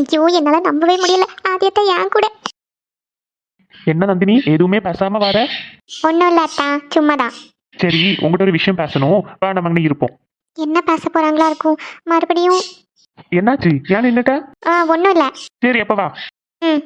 ஐயோ என்னால நம்பவே முடியல. ஆதியத்தை ஏன் கூட. என்ன நந்தினி எதுவுமே பேசாம வர? ஒன்றும் இல்லை அத்தா சும்மாதான். சரி உங்ககிட்ட ஒரு விஷயம் பேசணும். வா நம்ம அங்கே இருப்போம். என்ன பேச போறாங்களா இருக்கும்? மறுபடியும் என்னாச்சு? ஏன் நின்னுட்ட? ஆ ஒன்றும் இல்லை. சரி அப்ப வா. ம்.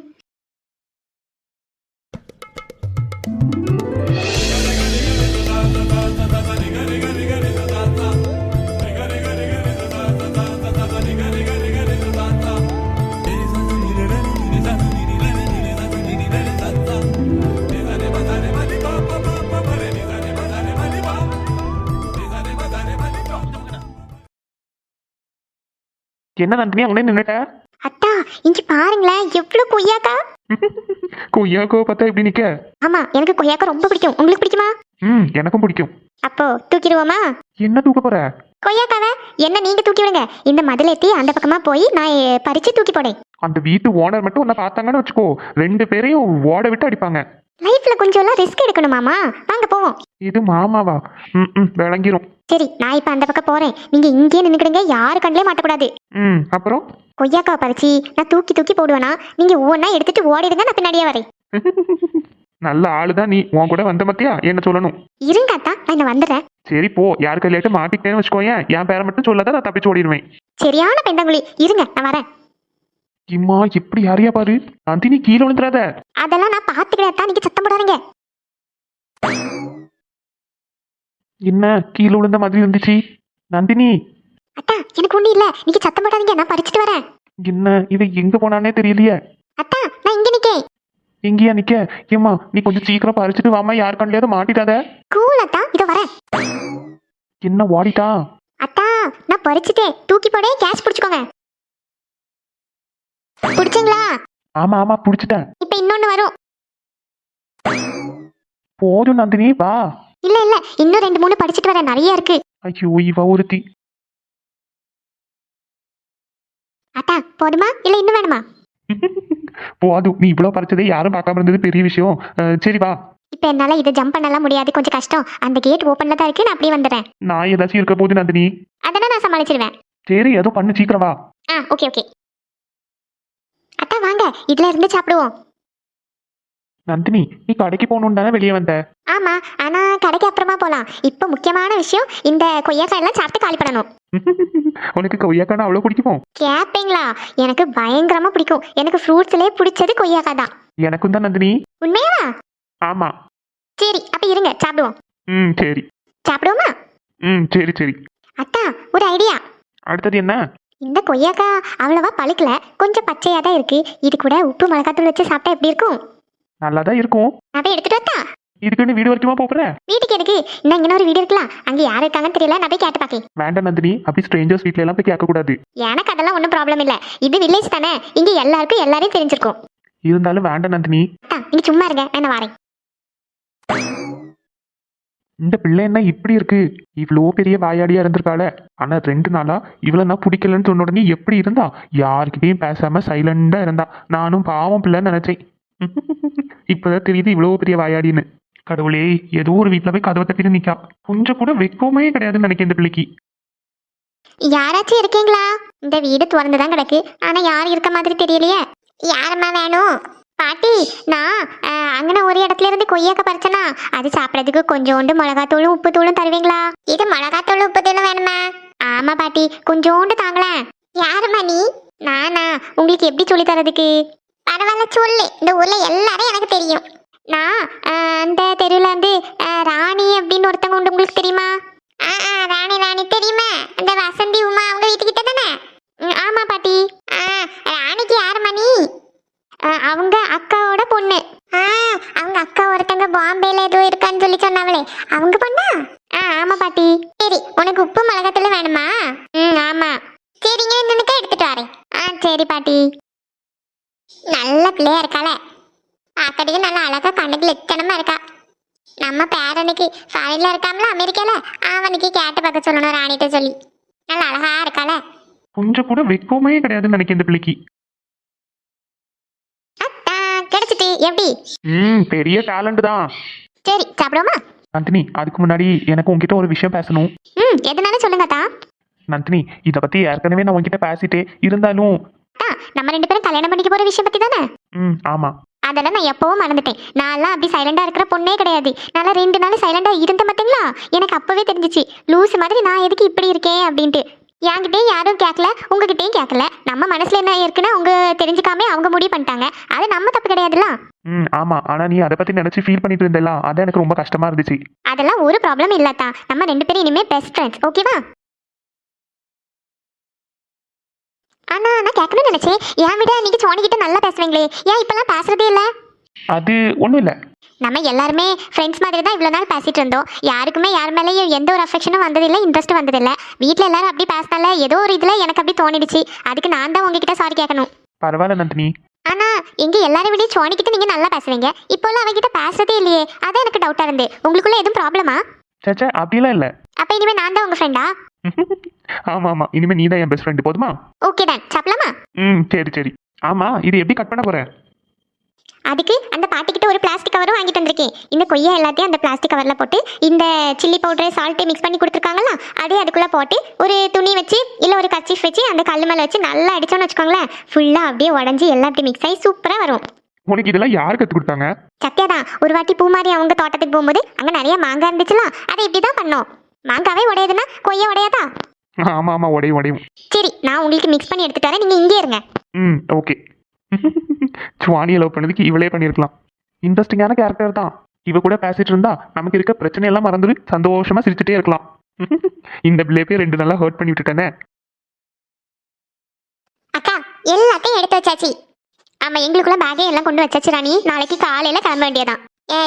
என்ன நந்தினி அங்கே நின்னுட்ட? அத்தா இங்க பாருங்களேன் எவ்வளோ கொய்யாக்கா? கொய்யாக்கோ பார்த்தா எப்படி நிக்க? ஆமா எனக்கு கொய்யாக்கா ரொம்ப பிடிக்கும். உங்களுக்கு பிடிக்குமா? ம் எனக்கும் பிடிக்கும். அப்போ தூக்கிடுவோமா? என்ன தூக்க போற? கொய்யாக்காவை என்ன நீங்க தூக்கி விடுங்க. இந்த மதில் ஏத்தி அந்த பக்கமா போய் நான் பறிச்சு தூக்கி போடேன். அந்த வீட்டு ஓனர் மட்டும் உன்னை பார்த்தாங்கன்னு வச்சுக்கோ. ரெண்டு பேரையும் ஓட விட்டு அடிப்பாங்க. லைஃப்ல கொஞ்சம் எல்லாம் ரிஸ்க் எடுக்கணுமாமா? வாங்க போவோம். இது மாமாவா? ம் ம் விளங்கிரும். சரி நான் இப்ப அந்த பக்கம் போறேன். நீங்க இங்கேயே நின்னுக்கிடுங்க யாரு கண்ணிலே மாட்டக்கூடாது. ம் அப்புறம்? கொய்யாக்காவை பறிச்சு நான் தூக்கி தூக்கி போடுவேனா? நீங்க ஒவ்வொன்றா எடுத்துட்டு ஓடிடுங்க நான் பின்னாடியே வரேன். நல்ல ஆளுதான் நீ. உன் கூட வந்த மத்தியா என்ன சொல்லணும்? இருங்க அத்தா நான் இந்த வந்துடுறேன். சரி போ. யார் கையிலாட்டு மாட்டிக்கிட்டேன்னு வச்சுக்கோயேன். என் பேரை மட்டும் சொல்லாத நான் தப்பிச்சு ஓடிடுவேன். சரியான பெண்டங்குழி இருங்க நான் வரேன். இம்மா எப்படி யாரையா பாரு? நந்தினி கீழே விழுந்துடாத அதெல்லாம் நான் பாத்துக்கிறேன் அத்தா நீங்க சத்தம் போடாதீங்க. என்ன கீழே விழுந்த மாதிரி இருந்துச்சு. நந்தினி! அத்தா எனக்கு ஒண்ணும் இல்ல. நீங்க சத்தம் போடாதீங்க நான் பறிச்சுட்டு வரேன். என்ன இவ எங்க போனானே தெரியலையே? அத்தா நான் இங்க நிக்கேன். எங்கேயா நிக்க? ஏம்மா நீ கொஞ்சம் சீக்கிரம் பறிச்சுட்டு வாமா யார் கண்டையாவது மாட்டிடாத. கூல் அத்தா இதோ வரேன். என்ன ஓடிட்டா? அத்தா நான் பறிச்சுட்டேன். தூக்கி போடே கேஷ் பிடிச்சுக்கோங்க. பிடிச்சிங்களா? ஆமா ஆமா புடிச்சிட்டேன். இப்ப இன்னொன்னு வரும். போதும் நந்தினி வா. இன்னும் ரெண்டு மூணு படிச்சுட்டு வரேன் நிறைய இருக்கு. ஐயோ இவ ஒருத்தி. அத்தா போதுமா? இல்ல இன்னும் வேணுமா? போதும் நீ இவ்வளவு பறிச்சதே யாரும் பார்க்காம இருந்தது பெரிய விஷயம். சரி வா. இப்ப என்னால இதை ஜம்ப் பண்ணலாம் முடியாது. கொஞ்சம் கஷ்டம். அந்த கேட் ஓப்பன்ல தான் இருக்கு. நான் அப்படியே வந்துடுறேன். நான் ஏதாச்சும் இருக்க போது நந்தினி. அதெல்லாம் நான் சமாளிச்சிருவேன். சரி ஏதோ பண்ணு சீக்கிரம் வா. ஆ ஓகே ஓகே அத்தா வாங்க. இதுல இருந்து சாப்பிடுவோம். நந்தினி நீ கடைக்கு போகணும் தானே வெளியே வந்த? ஆமா ஆனா கடைக்கு அப்புறமா போலாம். இப்போ முக்கியமான விஷயம் இந்த கொய்யாக்காய் எல்லாம் சாப்பிட்டு காலி பண்ணணும். உனக்கு கொய்யாக்கான அவ்வளவு பிடிக்குமோ? கேப்பீங்களா? எனக்கு பயங்கரமா பிடிக்கும். எனக்கு ஃப்ரூட்ஸ்லயே பிடிச்சது கொய்யாக்காய் தான். எனக்கும் தான் நந்தினி. உண்மையா ஆமா. சரி அப்ப இருங்க சாப்பிடுவோம். ம் சரி. சாப்பிடுவோமா? ம் சரி சரி. அத்தா ஒரு ஐடியா அடுத்தது என்ன? இந்த கொய்யாக்கா அவ்வளவா பழுக்கல கொஞ்சம் பச்சையா தான் இருக்கு. இது கூட உப்பு மிளகாத்தூள் வச்சு சாப்பிட்டா எப்படி இருக்கும்? நல்லா தான் இருக்கும். போய் எடுத்துட்டு வரட்டா இதுக்குன்னு வீடு வரைக்குமா போற? வீட்டுக்கு எதுக்கு? இன்னும் இங்கே ஒரு வீடு இருக்கலாம் அங்க யார் இருக்காங்கன்னு தெரியல. நான் போய் கேட்டு பார்க்கேன் வேண்டாம் நந்தினி. அப்படி ஸ்ட்ரேஞ்சர்ஸ் வீட்ல எல்லாம் போய் கேட்க கூடாது எனக்கு அதெல்லாம் ஒன்றும் ப்ராப்ளம் இல்லை. இது வில்லேஜ் தானே. இங்க எல்லாருக்கும் எல்லாரையும் தெரிஞ்சிருக்கும். இருந்தாலும் வேண்டாம் நந்தினி. நீங்க சும்மா இருங்க. நான் வரேன். இந்த பிள்ளை என்ன இப்படி இருக்கு? இவ்வளோ பெரிய வாயாடியா இருந்திருக்காள. ஆனா ரெண்டு நாளா இவ்வளவு நான் பிடிக்கலன்னு சொன்ன உடனே எப்படி இருந்தா? யாருக்கிட்டையும் பேசாம சைலண்டா இருந்தா. நானும் பாவம் பிள்ளைன்னு நினைச்சேன். இப்பதான் தெரியுது இவ்வளோ பெரிய வாயாடின்னு. கடவுளே ஏதோ ஒரு வீட்டுல போய் கதவை தட்டிட்டு நிக்கா. கொஞ்சம் கூட வெக்கமே கிடையாதுன்னு நினைக்க இந்த பிள்ளைக்கு. யாராச்சும் இருக்கீங்களா? இந்த வீடு திறந்துதான் கிடக்கு. ஆனா யாரும் இருக்க மாதிரி தெரியலையே. யாரும்மா வேணும் பாட்டி நான் அஹ், அங்கன ஒரு இடத்துல இருந்து கொய்யாக்க பறிச்சனா? அது சாப்பிடறதுக்கு கொஞ்சோண்டு மிளகாத்தூளும் உப்பு தூளும் தருவீங்களா? இது மிளகாத்தூளும் உப்பு தூளும் வேணுமா? ஆமா பாட்டி கொஞ்சோண்டு தாங்களேன். யாரும்மா நீ? நானா? உங்களுக்கு எப்படி சொல்லி தரதுக்கு? பரவாயில்ல சொல்லு. இந்த ஊர்ல எல்லாரும் எனக்கு தெரியும். நான் அந்த தெருவில் வந்து ராணி அப்படின்னு ஒருத்தவங்க உண்டு. உங்களுக்கு தெரியுமா? ஆ ஆ, ராணி ராணி. தெரியுமா. அந்த வசந்தி உமா அவங்க வீட்டுக்கிட்ட தானே? ஆமா பாட்டி. ஆ ராணிக்கு யார் மணி? அவங்க அக்காவோட பொண்ணு. ஆ அவங்க அக்கா ஒருத்தங்க பாம்பேல ஏதோ இருக்கான்னு சொல்லி சொன்னாங்களே. அவங்க பொண்ணா ஆ ஆமா பாட்டி சரி உனக்கு உப்பு மிளகாத்தூள் வேணுமா ம் ஆமா சரிங்க நின்னுக்க எடுத்துட்டு வரேன் ஆ சரி பாட்டி நல்ல பிள்ளையா இருக்காள பார்க்கறதுக்கு நல்லா அழகா கண்ணுக்கு லட்சணமா இருக்கா நம்ம பேரனுக்கு ஃபாரின்ல இருக்காமல அமெரிக்கால அவனுக்கு கேட்டு பார்க்க சொல்லணும் ராணிட்ட சொல்லி நல்லா அழகா இருக்காள கொஞ்சம் கூட வெக்கமே கிடையாதுன்னு நினைக்கிறேன் இந்த பிள்ளைக்கு. கிடைச்சிட்டு. எப்படி? ம் பெரிய டேலண்ட் தான். சரி சாப்பிடுவோமா? நந்தினி அதுக்கு முன்னாடி எனக்கு உன்கிட்ட ஒரு விஷயம் பேசணும். ம் எதுனாலும் சொல்லுங்க அத்தா. நந்தினி இதை பத்தி ஏற்கனவே நான் உன்கிட்ட பேசிட்டே இருந்தாலும். நம்ம ரெண்டு பேரும் கல்யாணம் பண்ணிக்க போற விஷயம் பத்தி தானே? ம் ஆமா. அதெல்லாம் நான் எப்பவும் மறந்துட்டேன். நான்லாம் அப்படி சைலண்டா இருக்கிற பொண்ணே கிடையாது. நான் ரெண்டு நாள் சைலண்டா இருந்த மாட்டீங்களா எனக்கு அப்பவே தெரிஞ்சிச்சு. லூஸ் மாதிரி நான் எதுக்கு இப்படி இருக்கேன் அப்படின்ட்டு. என்கிட்டயும் யாரும் கேட்கல உங்ககிட்டயும் கேட்கல நம்ம மனசுல என்ன இருக்குன்னு அவங்க தெரிஞ்சுக்காம அவங்க முடிவு பண்ணிட்டாங்க. அது நம்ம தப்பு கிடையாதுல்ல? ம் ஆமா. ஆனா நீ அதை பத்தி நினைச்சு ஃபீல் பண்ணிட்டு இருந்தல அதான் எனக்கு ரொம்ப கஷ்டமா இருந்துச்சு. அதெல்லாம் ஒரு ப்ராப்ளம் இல்லத்தா நம்ம ரெண்டு பேரும் இனிமே பெஸ்ட் ஃப்ரெண்ட்ஸ் ஓகேவா ஆனா நான் கேட்கணும்னு நினைச்சேன். என் விட நீங்க சோனிக்கிட்ட நல்லா பேசுவீங்களே. ஏன் இப்பெல்லாம் பேசுறதே இல்ல? அது ஒன்றும் இல்லை. நம்ம எல்லாருமே ஃப்ரெண்ட்ஸ் மாதிரி தான் இவ்வளோ நாள் பேசிட்டு இருந்தோம். யாருக்குமே யார் மேலேயும் எந்த ஒரு அஃபெக்ஷனும் வந்ததில்லை இன்ட்ரெஸ்ட் வந்ததில்லை. வீட்டில் எல்லாரும் அப்படி பேசினால ஏதோ ஒரு இதில் எனக்கு அப்படி தோணிடுச்சு. அதுக்கு நான் தான் உங்ககிட்ட சாரி கேட்கணும். பரவாயில்ல நந்தினி. ஆனா எங்க எல்லாரும் விட சோனிக்கிட்ட நீங்க நல்லா பேசுவீங்க. இப்போல்லாம் அவகிட்ட பேசுறதே இல்லையே. அதான் எனக்கு டவுட்டா இருந்து. உங்களுக்குள்ள எதுவும் ப்ராப்ளமா சேச்சே அப்படிலாம் இல்லை. அப்ப இனிமே நான் தான் உங்க ஃப்ரெண்டா ஆமா ஆமா. இனிமே நீ தான் என் பெஸ்ட் ஃப்ரெண்டு போதுமா? ஓகே தான் சாப்பிடலாமா? ம் சரி சரி. ஆமா இது எப்படி கட் பண்ண போற? அதுக்கு அந்த பாட்டிக்கிட்ட ஒரு பிளாஸ்டிக் கவரும் வாங்கிட்டு வந்திருக்கேன். இந்த கொய்யா எல்லாத்தையும் அந்த பிளாஸ்டிக் கவரில் போட்டு இந்த சில்லி பவுடர் சால்ட்டு மிக்ஸ் பண்ணி கொடுத்துருக்காங்களா? அதே அதுக்குள்ளே போட்டு ஒரு துணி வச்சு இல்லை ஒரு கச்சிஃப் வச்சு அந்த கல் மேலே வச்சு நல்லா அடிச்சோன்னு வச்சுக்கோங்களேன். ஃபுல்லாக அப்படியே உடஞ்சி எல்லாம் அப்படி மிக்ஸ் ஆகி சூப்பராக வரும். உனக்கு இதெல்லாம் யார் கற்றுக் கொடுத்தாங்க? சத்யாதான் ஒரு வாட்டி பூமாரி அவங்க தோட்டத்துக்கு போகும்போது அங்கே நிறைய மாங்காய் இருந்துச்சுலாம் அதை இப்படி தான் பண்ணோம். மாங்காவே உடையுதுன்னா கொய்யா உடையாதா? ஆமா ஆமா உடையும் உடையும். சரி நான் உங்களுக்கு மிக்ஸ் பண்ணி எடுத்துட்டு வரேன். நீங்கள் இங்கே இருங்க. ம் ஓகே சுவானியை லவ் பண்ணதுக்கு இவளே பண்ணியிருக்கலாம் இன்ட்ரெஸ்டிங்கான கேரக்டர் தான். இவ கூட பேசிட்டு இருந்தா நமக்கு இருக்க பிரச்சனை எல்லாம் மறந்துட்டு சந்தோஷமா சிரிச்சுட்டே இருக்கலாம். இந்த பிள்ளைய ரெண்டு நாளா ஹர்ட் பண்ணி விட்டுட்டேனே. அக்கா எல்லாத்தையும் எடுத்து வச்சாச்சு. ஆமா எங்களுக்குள்ள பேகே எல்லாம் கொண்டு வச்சாச்சு ராணி. நாளைக்கு காலையில கிளம்ப வேண்டியதான்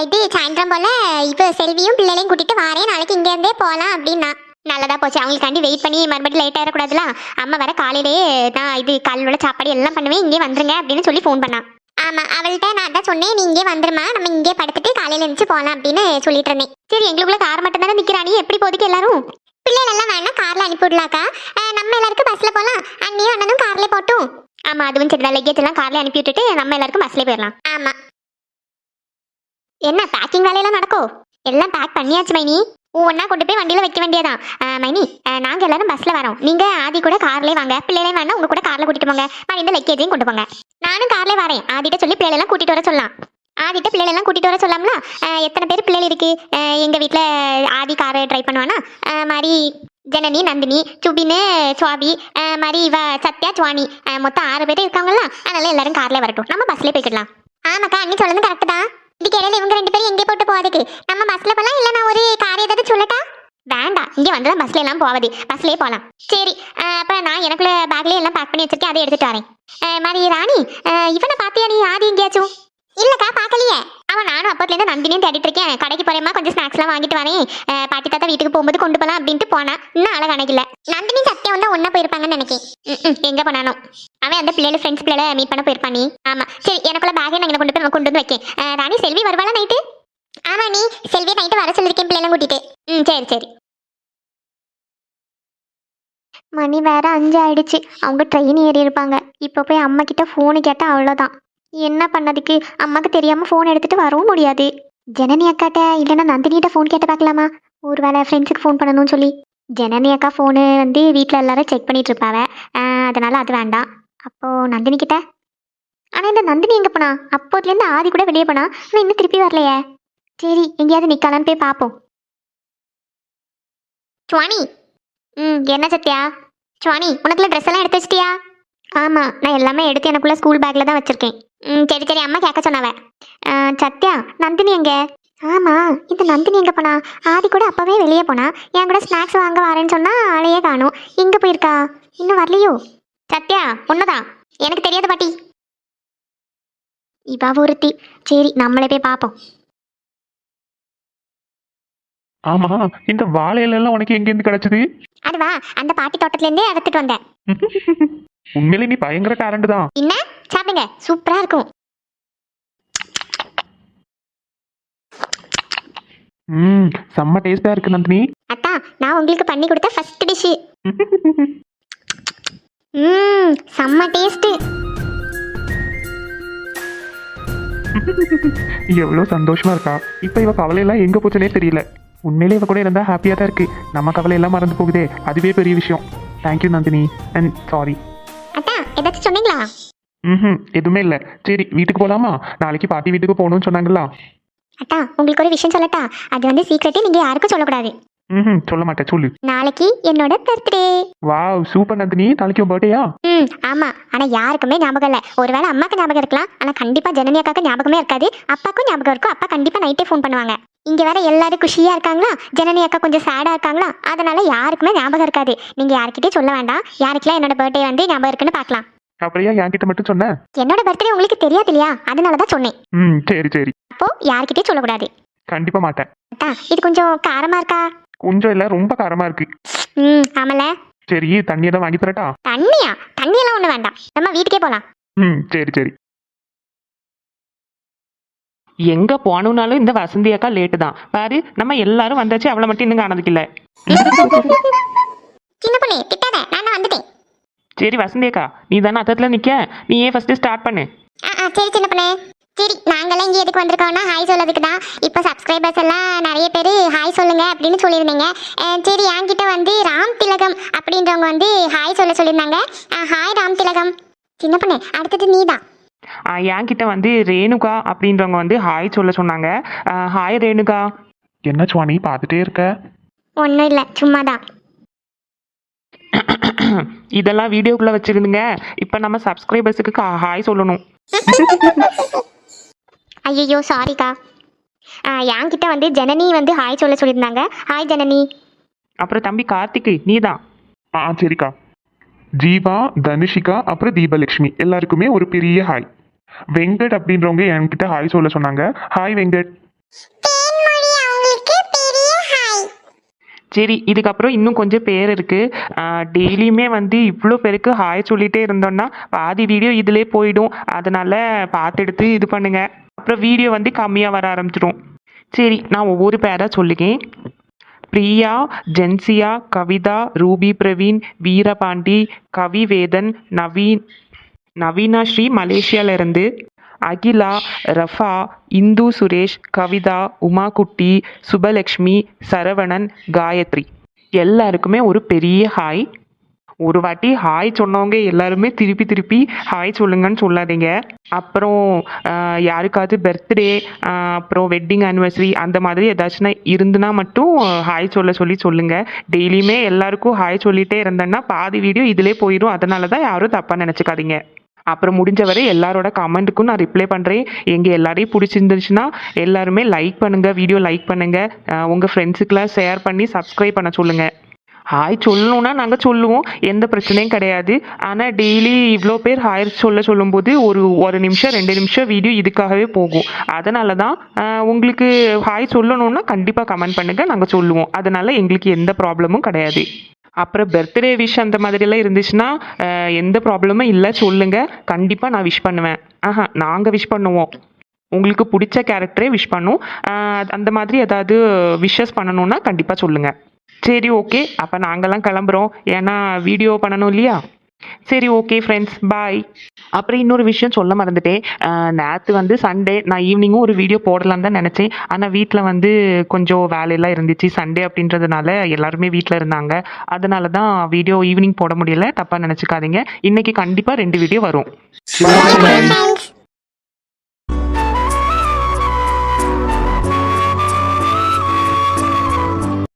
இது சாயந்தரம் போல இப்போ செல்வியும் பிள்ளைகளையும் கூட்டிட்டு வாரேன். நாளைக்கு இங்க இருந்தே போலாம் அப்படின்னா. நல்லதா போச்சு. அவங்களுக்காண்டி வெயிட் பண்ணி மறுபடியும் லேட் ஆயிடக்கூடாதுல அம்மா வர காலையிலேயே நான் இது காலையில சாப்பாடு எல்லாம் பண்ணுவேன் இங்கே வந்துருங்க அப்படின்னு சொல்லி ஃபோன் பண்ணா. ஆமா அவள்கிட்ட நான் தான் சொன்னேன் நீ இங்கே வந்துருமா நம்ம இங்கே படுத்துட்டு காலையில எழுந்துச்சு போலாம் அப்படின்னு சொல்லிட்டு இருந்தேன். சரி எங்களுக்குள்ள கார் மட்டும் தானே நிக்கிறானி எப்படி போதுக்கு எல்லாரும்? பிள்ளைகள் எல்லாம் வேணா கார்ல அனுப்பி விடலாக்கா அஹ் நம்ம எல்லாருக்கும் பஸ்ல போலாம். அண்ணியும் அண்ணனும் கார்ல போட்டும். ஆமா அதுவும் சரிதான் லக்கேஜ் எல்லாம் கார்ல அனுப்பி விட்டுட்டு நம்ம எல்லாருக்கும் பஸ்ல போயிடலாம் ஆமா. என்ன பேக்கிங் வேலையெல்லாம் நடக்கும் எல்லாம் பேக் பண்ணியாச்சு மைனி. ஒன்றா கொண்டு போய் வண்டியில் வைக்க வேண்டியதான் அஹ் மைனி அஹ் நாங்க எல்லாரும் பஸ்ல வரோம். நீங்க ஆதி கூட கார்லேயே வாங்க. பிள்ளைகளையும் வேணா உங்க கூட காரில் கூட்டிட்டு போங்க. நான் இந்த லக்கேஜையும் கொண்டு போங்க. நானும் கார்லேயே வரேன். ஆதிட்ட சொல்லி பிள்ளைகளெல்லாம் கூட்டிட்டு வர சொல்லலாம். ஆதிட்ட பிள்ளைகளெல்லாம் கூட்டிட்டு வர சொல்லாம்ல? எத்தனை பேர் பிள்ளைகள் இருக்கு? எங்கள் எங்க ஆதி காரை ட்ரை பண்ணுவானா? மாதிரி ஜனனி நந்தினி சுபின்னு சுவாபி மாதிரி இவ சத்யா சுவாமி மொத்தம் ஆறு பேர் இருக்காங்களா அதனால எல்லாரும் கார்லேயே வரட்டும். நம்ம பஸ்ல போய்க்கிடலாம் ஆமாக்கா அன்னி சொல்லுங்க கரெக்ட் தான். இதுக்கு இடையில இவங்க ரெண்டு பேரும் எங்கே போட்டு போவதுக்கு நம்ம பஸ்ல போகலாம் இல்ல ஒரு கார் ஏதாவது சொல்லட்டா? வேண்டாம் இங்கே வந்து தான் பஸ்ல எல்லாம் போவது பஸ்லயே போகலாம் சரி அப்போ அப்ப நான் எனக்குள்ள பேக்லேயே எல்லாம் பேக் பண்ணி வச்சிருக்கேன் அதை எடுத்துட்டு வரேன். மாதிரி ராணி இவனை பார்த்தியா நீ? ஆதி எங்கேயாச்சும்? இல்லக்கா பார்க்கலையே. அவன் நானும் அப்பத்துலேருந்து நந்தினியும் தேடிட்டு இருக்கேன். கடைக்கு போறேமா கொஞ்சம் ஸ்நாக்ஸ்லாம் வாங்கிட்டு வரேன். பாட்டி தாத்தா வீட்டுக்கு போகும்போது கொண்டு போகலாம் அப்படின்ட்டு போனா. இன்னும் அழகு அணைக்கல. நந்தினி சத்தியம் வந்து ஒன்றா போயிருப்பாங்கன்னு நினைக்கிறேன் ம், எங்க போனானோ. அவன் அந்த பிள்ளைல ஃப்ரெண்ட்ஸ் பிள்ளைல மீட் பண்ண போயிருப்பானே. ஆமா. சரி எனக்குள்ள பேக்கை நான் கொண்டு போய் கொண்டு வந்து வைக்கேன். ராணி செல்வி வருவாளா நைட்டு ஆமா நீ செல்வி நைட்டு வர சொல்லிருக்கேன் பிள்ளைலாம் கூட்டிட்டு. ம் சரி சரி. மணி வேற அஞ்சு ஆயிடுச்சு. அவங்க ட்ரெயின் ஏறி இருப்பாங்க. இப்போ போய் அம்மா கிட்ட ஃபோனு கேட்டால் அவ்வளோதான் என்ன பண்ணதுக்கு? அம்மாக்கு தெரியாம ஃபோன் எடுத்துட்டு வரவும் முடியாது. ஜனனி அக்காட்ட இல்லைன்னா நந்தினிகிட்ட ஃபோன் கேட்டு பார்க்கலாமா? ஒரு வேளை ஃப்ரெண்ட்ஸுக்கு ஃபோன் பண்ணணும்னு சொல்லி. ஜனனி அக்கா ஃபோனு வந்து வீட்டில் எல்லாரும் செக் பண்ணிட்டு இருப்பாவ. அதனால அது வேண்டாம். அப்போ நந்தினி கிட்ட ஆனால் இந்த நந்தினி எங்கே போனா? அப்போதுலேருந்து ஆதி கூட வெளியே போனா? ஆனால் இன்னும் திருப்பி வரலையே. சரி எங்கேயாவது நிற்கலான்னு போய் பார்ப்போம் சுவாணி! ம் என்ன சத்யா? சுவாணி உனக்குள்ள ட்ரெஸ் எல்லாம் எடுத்து வச்சிட்டியா? ஆமாம் நான் எல்லாமே எடுத்து எனக்குள்ள ஸ்கூல் பேக்கில் தான் வச்சுருக்கேன். ம் சரி சரி அம்மா கேட்க சொன்னவ. சத்யா நந்தினி எங்கே? ஆமாம் இந்த நந்தினி எங்கே போனா? ஆதி கூட அப்போவே வெளியே போனா. என் கூட ஸ்நாக்ஸ் வாங்க வரேன்னு சொன்னால் ஆளையே காணும். எங்கே போயிருக்கா? இன்னும் வரலையோ? சத்யா உன்னதான். எனக்கு தெரியாத பாட்டி. இவா ஒருத்தி. சரி நம்மளே போய் பார்ப்போம் ஆமா இந்த வாழையில எல்லாம் உனக்கு எங்க இருந்து கிடைச்சது? அதுவா அந்த பாட்டி தோட்டத்துலேருந்தே எடுத்துட்டு வந்தேன். உண்மையிலே நீ பயங்கர டேலண்ட் தான். என்ன? சாப்பிடுங்க சூப்பராக இருக்கும். ம் செம்ம டேஸ்டா இருக்கு நந்தினி. அத்தா நான் உங்களுக்கு பண்ணி கொடுத்த ஃபர்ஸ்ட் டிஷ்ஷு ம் செம்ம டேஸ்ட்டு எவ்வளோ சந்தோஷமா இருக்கா. இப்போ இவ கவலையெல்லாம் எங்க போச்சுனே தெரியல. உண்மையிலே இவ கூட இருந்தா ஹாப்பியா தான் இருக்கு. நம்ம கவலையெல்லாம் மறந்து போகுதே. அதுவே பெரிய விஷயம். தேங்க்யூ நந்தினி. அண்ட் சாரி அத்தா ஏதாச்சும் சொன்னீங்களா? ம் எதுவுமே இல்லை. சரி வீட்டுக்கு போகலாமா நாளைக்கு பாட்டி வீட்டுக்கு போகணும்னு சொன்னாங்களா? அத்தா உங்களுக்கு ஒரு விஷயம் சொல்லட்டா? அது வந்து சீக்கிரட்டே நீங்க யாருக்கும் சொல்லக்கூடாது. ம் சொல்ல மாட்டேன். சொல்லு. நாளைக்கு என்னோட பர்த்டே வாவ் சூப்பர் நந்தினி. நாளைக்கு பர்த்டேயா ம் ஆமா. ஆனா யாருக்குமே ஞாபகம் இல்ல. ஒருவேளை அம்மாக்கு ஞாபகம் இருக்கலாம். ஆனா கண்டிப்பா ஜனனி அக்காக்கு ஞாபகமே இருக்காது. அப்பாக்கும் ஞாபகம் இருக்கும். அப்பா கண்டிப்பா நைட்டே ஃபோன் பண்ணுவாங்க. இங்க வேற எல்லாரும் குஷியா இருக்காங்களா? ஜனனி அக்கா கொஞ்சம் சேடா இருக்காங்களா? அதனால யாருக்குமே ஞாபகம் இருக்காது. நீங்க யார்கிட்டயும் சொல்ல வேண்டாம். யாருக்கெல்லாம் என்னோட பர்த்டே வந்து ஞாபகம் இருக்குன்னு பார்க்கலாம். அப்புறம் ஏன் என்கிட்ட மட்டும் சொன்ன? என்னோட பர்த்டே உங்களுக்கு தெரியாது இல்லையா? அதனால தான் சொன்னேன். ம் சரி சரி. அப்போ யார்கிட்டயும் சொல்லக்கூடாது. கண்டிப்பா மாட்டேன். அத்தா இது கொஞ்சம் காரமா இருக்கா? கொஞ்சம் இல்லை ரொம்ப காரமா இருக்கு. ம் ஆமல. சரி தண்ணி எல்லாம் வாங்கி தரட்டா? தண்ணியா? தண்ணியெல்லாம் ஒண்ணு வேண்டாம். நம்ம வீட்டுக்கே போலாம். ம் சரி சரி. எங்க போகணும்னாலும் இந்த வசந்தி அக்கா லேட்டு தான். பாரு நம்ம எல்லாரும் வந்தாச்சு அவளை மட்டும் இன்னும் காணதுக்கு இல்ல. சின்ன பொண்ணு திட்டாத நான் வந்துட்டேன். சரி வசந்தி அக்கா நீ தானே அத்தத்துல நிக்க? நீ ஏன் ஃபர்ஸ்ட் ஸ்டார்ட் பண்ணு சரி சின்ன பொண்ணு. சரி நாங்கெல்லாம் இங்கே எதுக்கு வந்திருக்கோம்னா ஹாய் சொல்லதுக்கு தான். இப்போ சப்ஸ்கிரைபர்ஸ் எல்லாம் நிறைய பேர் ஹாய் சொல்லுங்க அப்படின்னு சொல்லியிருந்தீங்க. சரி என்கிட்ட வந்து ராம் திலகம் அப்படின்றவங்க வந்து ஹாய் சொல்ல சொல்லியிருந்தாங்க. ஹாய் ராம் திலகம். சின்ன பொண்ணு அடுத்தது நீ தான் என்கிட்ட வந்து ரேணுகா அப்படின்றவங்க வந்து ஹாய் சொல்ல சொன்னாங்க. ஹாய் ரேணுகா. என்ன சுவாணி பார்த்துட்டே இருக்க? ஒன்றும் இல்லை சும்மா தான் இதெல்லாம் வீடியோக்குள்ள வச்சிருந்துங்க. இப்போ நம்ம சப்ஸ்கிரைபர்ஸுக்கு ஹாய் சொல்லணும். ஐயோ சாரிக்கா என்கிட்ட வந்து ஜனனி வந்து ஹாய் சொல்ல சொல்லியிருந்தாங்க. ஹாய் ஜனனி. அப்புறம் தம்பி கார்த்திக் நீ தான் ஆ சரிக்கா. ஜீவா தனுஷிகா அப்புறம் தீபலட்சுமி எல்லாருக்குமே ஒரு பெரிய ஹாய் வெங்கட் அப்படின்றவங்க என்கிட்ட ஹாய் சொல்ல சொன்னாங்க. ஹாய் வெங்கட். அவங்களுக்கு பெரிய ஹாய் சரி இதுக்கப்புறம் இன்னும் கொஞ்சம் பேர் இருக்கு. டெய்லியுமே வந்து இவ்வளோ பேருக்கு ஹாய் சொல்லிட்டே இருந்தோம்னா பாதி வீடியோ இதிலே போயிடும். அதனால பார்த்து எடுத்து இது பண்ணுங்க. அப்புறம் வீடியோ வந்து கம்மியாக வர ஆரம்பிச்சிடும். சரி நான் ஒவ்வொரு பேராக சொல்லிக்கேன் பிரியா ஜென்சியா கவிதா ரூபி பிரவீன் வீரபாண்டி கவிவேதன் நவீன் நவீனா ஸ்ரீ மலேசியாலேருந்து அகிலா ரஃபா இந்து சுரேஷ் கவிதா உமாகுட்டி சுபலக்ஷ்மி சரவணன் காயத்ரி. எல்லாருக்குமே ஒரு பெரிய ஹாய். ஒரு வாட்டி ஹாய் சொன்னவங்க எல்லாருமே திருப்பி திருப்பி ஹாய் சொல்லுங்கன்னு சொல்லாதீங்க. அப்புறம் யாருக்காவது பர்த்டே அப்புறம் வெட்டிங் ஆனிவர்சரி அந்த மாதிரி ஏதாச்சும் இருந்துன்னா மட்டும் ஹாய் சொல்ல சொல்லி சொல்லுங்க. டெய்லியுமே எல்லாருக்கும் ஹாய் சொல்லிட்டே இருந்தேன்னா பாதி வீடியோ இதிலே போயிடும் அதனால தான் யாரும் தப்பாக நினச்சிக்காதீங்க. அப்புறம் முடிஞ்ச வரை எல்லாரோட கமெண்ட்டுக்கும் நான் ரிப்ளை பண்ணுறேன் எங்கள் எல்லாரையும் பிடிச்சிருந்துச்சுன்னா எல்லாருமே லைக் பண்ணுங்கள் வீடியோ லைக் பண்ணுங்கள் உங்கள் ஃப்ரெண்ட்ஸுக்கெலாம் ஷேர் பண்ணி சப்ஸ்கிரைப் பண்ண சொல்லுங்கள் ஹாய் சொல்லணும்னா நாங்கள் சொல்லுவோம். எந்த பிரச்சனையும் கிடையாது. ஆனால் டெய்லி இவ்வளோ பேர் ஹாய் சொல்ல சொல்லும்போது ஒரு ஒரு நிமிஷம் ரெண்டு நிமிஷம் வீடியோ இதுக்காகவே போகும். அதனால தான் உங்களுக்கு ஹாய் சொல்லணும்னா கண்டிப்பாக கமெண்ட் பண்ணுங்கள் நாங்கள் சொல்லுவோம். அதனால் எங்களுக்கு எந்த ப்ராப்ளமும் கிடையாது. அப்புறம் பர்த்டே விஷ் அந்த மாதிரிலாம் இருந்துச்சுன்னா எந்த ப்ராப்ளமும் இல்லை. சொல்லுங்கள் கண்டிப்பாக நான் விஷ் பண்ணுவேன். ஆஹா நாங்கள் விஷ் பண்ணுவோம். உங்களுக்கு பிடிச்ச கேரக்டரே விஷ் பண்ணும். அந்த மாதிரி ஏதாவது விஷஸ் பண்ணணும்னா கண்டிப்பாக சொல்லுங்கள் சரி ஓகே அப்போ நாங்கள்லாம் கிளம்புறோம். ஏன்னா வீடியோ பண்ணணும் இல்லையா? சரி ஓகே ஃப்ரெண்ட்ஸ் பாய் அப்புறம் இன்னொரு விஷயம் சொல்ல மறந்துட்டேன். நேற்று வந்து சண்டே நான் ஈவினிங்கும் ஒரு வீடியோ போடலாம் தான் நினச்சேன். ஆனால் வீட்டில் வந்து கொஞ்சம் வேலையெல்லாம் இருந்துச்சு. சண்டே அப்படின்றதுனால எல்லாருமே வீட்டில் இருந்தாங்க. அதனால தான் வீடியோ ஈவினிங் போட முடியல. தப்பாக நினச்சிக்காதீங்க. இன்னைக்கு கண்டிப்பாக ரெண்டு வீடியோ வரும்.